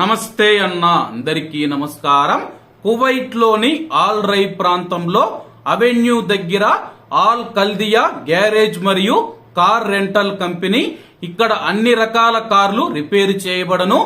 నమస్తే అన్న అందరికీ నమస్కారం. కువైట్లోని ఆల్ రై ప్రాంతంలో అవెన్యూ దగ్గర ఆల్ కల్దియా గ్యారేజ్ మరియు కార్ రెంటల్ కంపెనీ ఇక్కడ అన్ని రకాల కార్లు repair చేయబడను.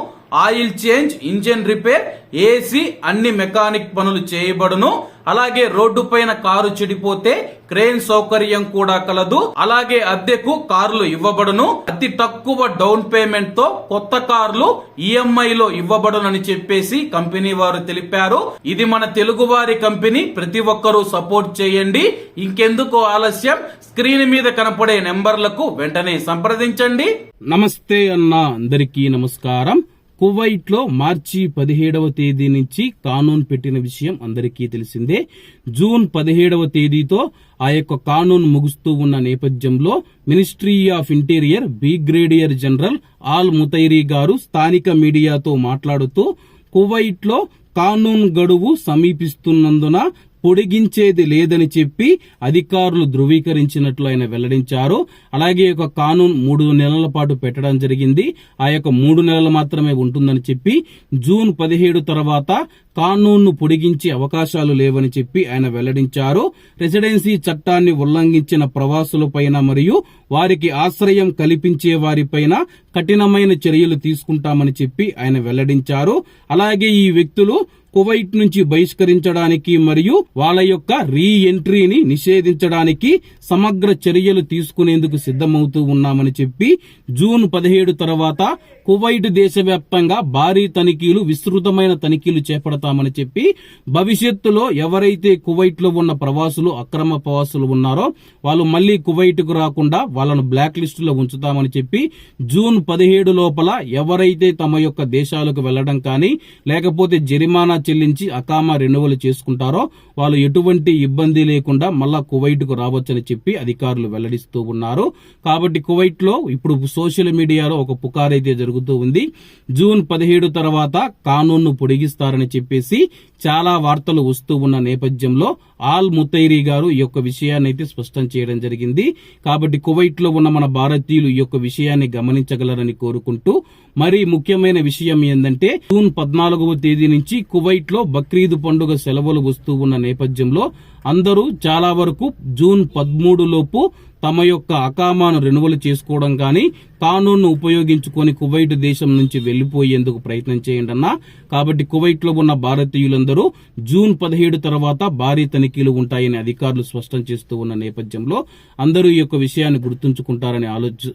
Oil change engine repair AC అన్ని మెకానిక్ పనులు చేయబడును. అలాగే రోడ్డు పైన కారు చెడిపోతే క్రేన్ సౌకర్యం కూడా కలదు. అలాగే అద్దెకు కార్లు ఇవ్వబడును. అతి తక్కువ డౌన్ పేమెంట్తో కొత్త కార్లు ఈఎంఐ లో ఇవ్వబడునని చెప్పేసి కంపెనీ వారు తెలిపారు. ఇది మన తెలుగు వారి కంపెనీ. ప్రతి ఒక్కరూ సపోర్ట్ చేయండి. ఇంకెందుకు ఆలస్యం? స్క్రీన్ మీద కనపడే నెంబర్లకు వెంటనే సంప్రదించండి. నమస్తే అన్న అందరికీ నమస్కారం. కువైట్లో మార్చి పదిహేడవ తేదీ నుంచి కానూన్ పెట్టిన విషయం అందరికీ తెలిసిందే. జూన్ పదిహేడవ తేదీతో ఆ యొక్క కానూన్ ముగుస్తూ ఉన్న నేపథ్యంలో ministry of interior brigadier general Al Mutairi గారు స్థానిక మీడియాతో మాట్లాడుతూ కువైట్లో కానూన్ గడువు సమీపిస్తున్నందున పొడిగించేది లేదని చెప్పి అధికారులు ధృవీకరించినట్లు ఆయన వెల్లడించారు. అలాగే ఒక కానూన్ మూడు నెలల పాటు పెట్టడం జరిగింది. ఆ యొక్క మూడు నెలలు మాత్రమే ఉంటుందని చెప్పి జూన్ పదిహేడు తర్వాత కానూన్ను పొడిగించే అవకాశాలు లేవని చెప్పి ఆయన వెల్లడించారు. రెసిడెన్సీ చట్టాన్ని ఉల్లంఘించిన ప్రవాసులపైన మరియు వారికి ఆశ్రయం కల్పించే వారిపైన కఠినమైన చర్యలు తీసుకుంటామని చెప్పి ఆయన వెల్లడించారు. అలాగే ఈ వ్యక్తులు కువైట్ నుంచి బహిష్కరించడానికి మరియు వాళ్ళ యొక్క రీ ఎంట్రీని నిషేధించడానికి సమగ్ర చర్యలు తీసుకునేందుకు సిద్ధమవుతూ ఉన్నామని చెప్పి జూన్ పదిహేడు తర్వాత కువైట్ దేశవ్యాప్తంగా భారీ తనిఖీలు విస్తృతమైన తనిఖీలు చేపడతామని చెప్పి భవిష్యత్తులో ఎవరైతే కువైట్లో ఉన్న ప్రవాసులు అక్రమ ప్రవాసులు ఉన్నారో వాళ్ళు మళ్ళీ కువైట్కు రాకుండా వాళ్ళను బ్లాక్ లిస్ట్లో ఉంచుతామని చెప్పి జూన్ పదిహేడు లోపల ఎవరైతే తమ యొక్క దేశాలకు వెళ్ళడం కానీ లేకపోతే జరిమానా చెల్లించి అకామా రెన్యువల్ చేసుకుంటారో వాళ్ళు ఎటువంటి ఇబ్బంది లేకుండా మళ్ళా కువైట్కు రావచ్చని చెప్పి అధికారులు వెల్లడిస్తూ ఉన్నారు. కాబట్టి కువైట్లో ఇప్పుడు సోషల్ మీడియాలో ఒక పుకార్ అయితే జరుగుతూ ఉంది. జూన్ పదిహేడు తర్వాత కానూన్ను పొడిగిస్తారని చెప్పేసి చాలా వార్తలు వస్తూ ఉన్న నేపథ్యంలో ఆల్ ముతైరీ గారు ఈ యొక్క విషయాన్ని అయితే స్పష్టం చేయడం జరిగింది. కాబట్టి కువైట్లో ఉన్న మన భారతీయులు ఈ యొక్క విషయాన్ని గమనించగలరని కోరుకుంటూ మరి ముఖ్యమైన విషయం ఏంటంటే జూన్ పద్నాలుగవ తేదీ నుంచి కువైట్లో బక్రీద్ పండుగ సెలవులు వస్తూ ఉన్న నేపథ్యంలో అందరూ చాలా వరకు జూన్ పదమూడు లోపు తమ యొక్క అకామాను రెన్యువల్ చేసుకోవడం కానీ కానూన్ను ఉపయోగించుకొని కువైట్ దేశం నుంచి వెళ్ళిపోయేందుకు ప్రయత్నం చేయండి అన్నా కాబట్టి కువైట్లో ఉన్న భారతీయులందరూ జూన్ పదిహేడు తర్వాత భారీ తనిఖీలు ఉంటాయని అధికారులు స్పష్టం చేస్తూ ఉన్న నేపథ్యంలో అందరూ ఈ యొక్క విషయాన్ని గుర్తుంచుకుంటారని ఆలోచన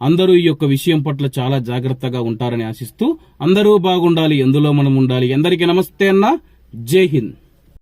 అందరూ ఈ యొక్క విషయం పట్ల చాలా జాగ్రత్తగా ఉంటారని ఆశిస్తూ అందరూ బాగుండాలి ఎందులో మనం ఉండాలి. అందరికీ నమస్తే అన్న. జై హింద్.